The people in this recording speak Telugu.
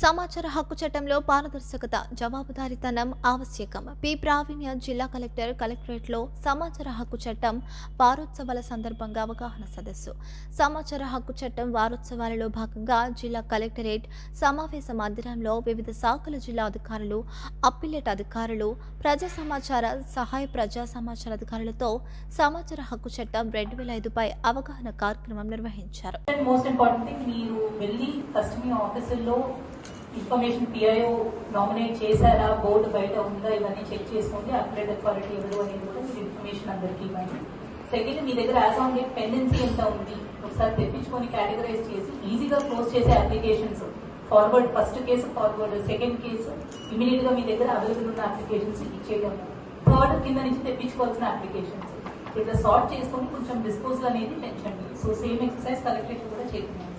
సమాచార హక్కు చట్టంలో పారదర్శకత జవాబుదారీతనం ఆవశ్యకం. పి. ప్రావీణ్య జిల్లా కలెక్టర్ కలెక్టరేట్లో సమాచార హక్కు చట్టం వారోత్సవాల సందర్భంగా అవగాహన సదస్సు. సమాచార హక్కు చట్టం వారోత్సవాలలో భాగంగా జిల్లా కలెక్టరేట్ సమావేశ మందిరంలో వివిధ శాఖల జిల్లా అధికారులు అప్పిలేట్ అధికారులు ప్రజా సమాచార సహాయ ప్రజా సమాచార అధికారులతో సమాచార హక్కు చట్టం రెండు వేల ఐదుపై అవగాహన కార్యక్రమం నిర్వహించారు. మోస్ట్ ఇంపార్టెంట్ మీరు వెళ్ళి ఫస్ట్ మీ ఆఫీసుల్లో ఇన్ఫర్మేషన్ పిఐఓ నామినేట్ చేశారా? బోర్డు బయట ఉందా? ఇవన్నీ చెక్ చేసుకోండి. అప్గ్రేడ్ అథారిటీ ఎవరు అనేది కూడా మీరు ఇన్ఫర్మేషన్ అందరికీ ఇవ్వండి. సెకండ్ మీ దగ్గర యాజ్ ఆన్ డేట్ పెండెన్సీ ఎంత ఉంది? ఒకసారి తెప్పించుకొని కేటగరైజ్ చేసి ఈజీగా క్లోజ్ చేసే applications. Forward first case forward second case. ఇమీడియట్గా మీ దగ్గర అవైలబుల్ ఉన్న అప్లికేషన్స్ ఇచ్చేయడం. థర్డ్ కింద నుంచి తెప్పించుకోవాల్సిన అప్లికేషన్స్. ఇట్లా సార్ట్ చేసుకొని కొంచెం డిస్పోజల్ అనేది పెంచండి సో సేమ్ ఎక్సర్సైజ్ కలెక్టరేట్ కూడా చేస్తున్నాం